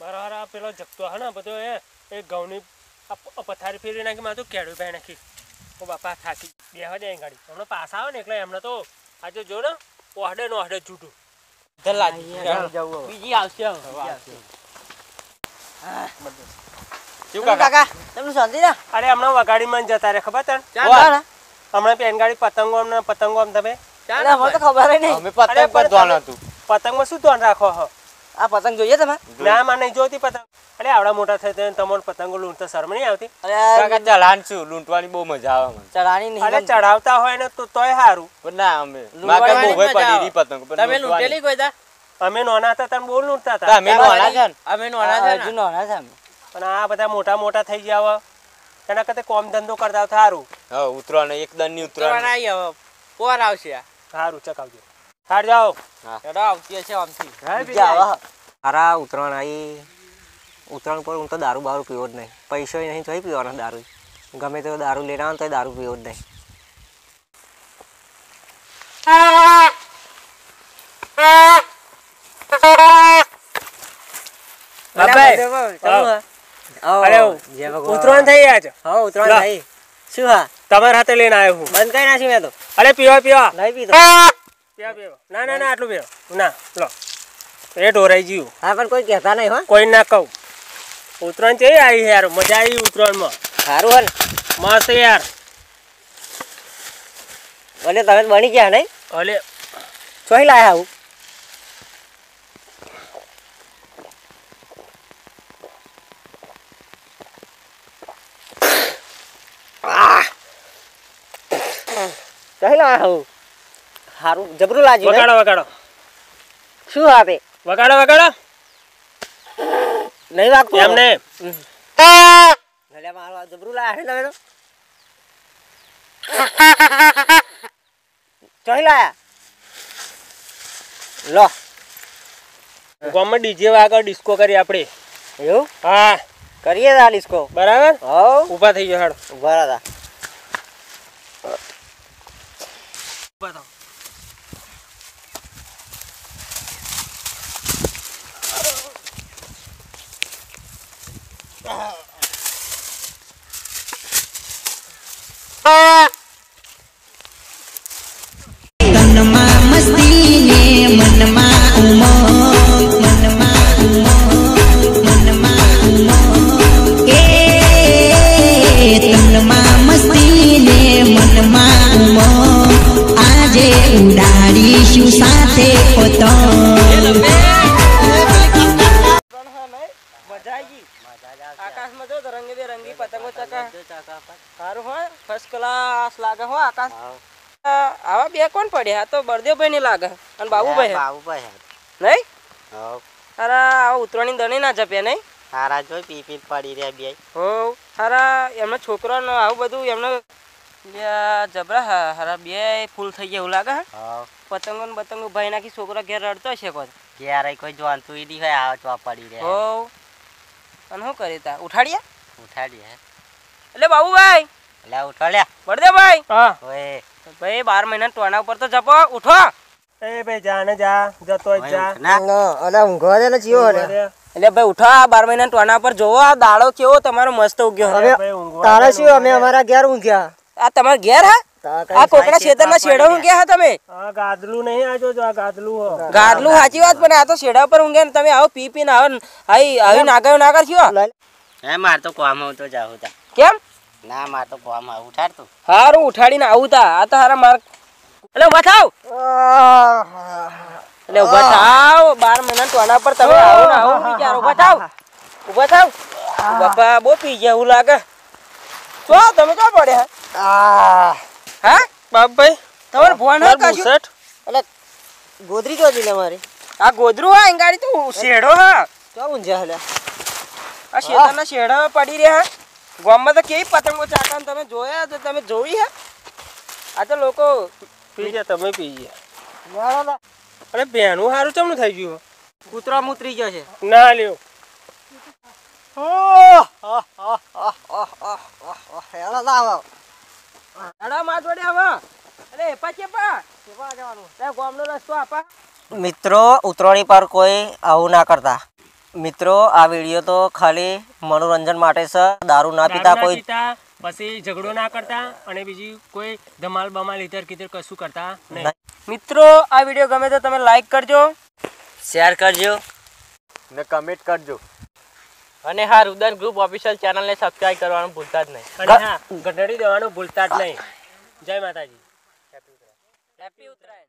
મારે હારા પેલા જગતો હે ને બધો એ ઘઉંની પથારી ફેરી નાખી, મારે તો કેળું ભાઈ નાખી. ઓ બાપા થાકી બેહવા દે ગાડી. હમણાં પાછા આવે ને એટલે એમને તો આજે જો ને ઓહડે નો ઓહડે જૂઠું બીજી આવશે કાકા? તમને શાંતિ ના અરે હમણાં વગાડીમાં જ જતા રે ખબર તને? હમણાં પેન ગાડી પતંગો પતંગો આમ તમે? અરે મને તો ખબર નહીં. પતંગ પર પણ હતું. પતંગમાં શું ધ્યાન રાખો હો? આ પતંગ જોઈએ તમે? ના મને જોતી પતંગ. અરે આવડા મોટા થઈ થઈને તમારે પતંગો લૂંટતા શરમ નહીં આવતી? અરે ચલાન છું લૂંટવાની બહુ મજા આવે મને. ચડાની નહીં અરે ચડાવતા હોય ને તો તોય સારું પણ ના અમે લૂંટવાની બહુ મજા પડી આવે. પતંગ પણ તમે લૂંટેલી કોઈ દા અમે નોના હતા તમે બહુ લૂંટતા હતા. અમે નોના છે અમે નોના છે હજુ નોના છે અમે. પણ આ બધા મોટા મોટા થઈ ગયા હવે. એના કરતા કોમ ધંધો કરતા સારું હા ઉતરવાનું એક ની ઉતરવાના. ઉતરવાનું આવી હવે. પોર આવશે સારું ચકાવજો. હાર જાઓ. એડા આવતી છે આમથી. અરા ઉતરાણ આવી ઉતરાણ પર હું તો દારૂ બારૂ પીવો જ નહીં. પૈસો નહીં તો પીવાનો દારૂ. ગમે તેવો દારૂ લેના આવે તો દારૂ પીવો જ નહીં. થઈ ગયા છે? હા થઈ. શું હા? તમારા હાથે લઈને આવ્યો હું. બંધ કઈ નાખી મેં તો. અરે પીવા પીવા. નહીં પીતો. ના ના ના આટલું બે ના લો. એ ઢોરાઈ ગયું. હા પણ કોઈ કહેતા નહીં હો. કોઈ ના કહું. ઉત્તરાયણ છે આવી યાર. મજા આવી ઉત્તરાયણમાં. સારું હોય મસ્ત યાર. ભલે તમે બની ગયા નહીં. ભલે. ચોહી લાયા આવું ચોહી લાયા આવું સારું જબરું લાજી વગાડો વગાડો. શું આપે વગાડો વગાડો. નહીં વાગતું એમને ભલે મારું જબરું લાયા છે તમે તો ચોહી લાયા? લો. ગામમાં ડીજે વાગર ડિસ્કો કરી આપણે. એવું? હા. કરીએ તા ડિસ્કો? બરાબર? હા ઊભા થઈ ગયો હાડ ઊભા હતા ઊભા થાઓ. જો રંગે બેરંગી પતંગો ચકા. સારું હોય ફર્સ્ટ ક્લાસ લાગે હો આકાશ. આવા બે કોણ પડ્યા આ તો બળદેવભાઈ ની લાગે અને બાબુભાઈ બાબુભાઈ નહીં? અરે આ ઉતરાણી દણી ના જપે નહીં? સારા જોઈ પી પી પડી રહ્યા બે. હો હારા એમનો છોકરાનો આવું બધું એમનો જબરા હારા બે ફૂલ થઈ ગયા એવું લાગે પતંગો ને બતંગો ભાઈ નાખી છોકરો ઘેર રડતો હશે કોઈ. ક્યારે કોઈ જોવાનું ઈ હોય આવા ચવા પડી હો અને શું કરી તા? ઉઠાડ્યા? ઉઠાડ્યા. એટલે બાબુભાઈ એટલે ઉઠાડ્યા. બળદેવભાઈ હા. ઓય. ભાઈ બાર મહિના ટોણા ઉપર તો જપો. ઉઠો. એ ભાઈ જાને જા. જતો જા અલે ઊંઘો દે ને જીવો અરે, એટલે ભાઈ ઉઠો આ બાર મહિના ટોણા પર જોવો આ દાડો કેવો તમારો મસ્ત ઉગ્યો. હવે અમે ને, ઊંઘવા દે. અમારા ઘેર ઊંઘ્યા. આ તમારા ઘેર હા? આ કોકના ખેતરના શેડા ઊંઘ્યા હા તમે? આ ગાદલું નહીં આજો જો આ ગાદલું હો. ગાદલું સાચી વાત પણ આ તો શેડા પર ઊંઘ્યા ને તમે આવો પી પીને આવો આઈ આવી નાગાયો નાગર થયો? હે માર તો કોમ હું તો જાઉં તા કેમ? ના માર તો કોમ આવું ઉઠાડ તું. હારું ઉઠાડીને આવું તા. આ તો હારા માર એટલે ઊભા થાવ. એટલે ઊભા થાવ. બાર મહિના ટોણા પર તમે આવો ને આવો વિચારો ઊભા થાવ. ઊભા થાવ. બાપા બહુ પી ગયા એવું લાગે. ચો તમે ક્યાં પડ્યા? હા બાપભાઈ તમારે ફોન હા કાશું બુસટ ગોદરી જો દીને મારી આ ગોદરું હા એંગાડી તું શેડો હા તો ઊંઝા હલે આ શેતાના શેડા પડી રહ્યા ગામમાં તો કેવી પતંગો ચાકા તમે જોયા તો તમે જોઈ હે આ તો લોકો પી ગયા તમે પી ગયા અરે બેનું સારું ચમનું થઈ ગયું કૂતરા મૂતરી ગયો છે ના લ્યો અડા માં જોડે હવે. અરે એપા ચેપા કેવા જવાનું? તે ગામનો રસ્તો આપા. મિત્રો ઉતરાણી પર કોઈ આવું ના કરતા. મિત્રો આ વીડિયો તો ખાલી મનોરંજન માટે છે. દારૂ ના પીતા કોઈ પછી ઝઘડો ના કરતા અને બીજી કોઈ ધમાલ બમાલ ઇધર કિતર કશું કરતા નહીં. મિત્રો આ વીડિયો ગમે તો તમે લાઈક કરજો. શેર કરજો. ને કમેન્ટ કરજો. અને હા રુદન ગ્રુપ ઓફિશિયલ ચેનલને સબસ્ક્રાઇબ કરવાનું ભૂલતા જ નહીં. અને હા ઘંટડી દેવાનું ભૂલતા જ નહીં. જય માતાજી. હેપી ઉત્તરાયણ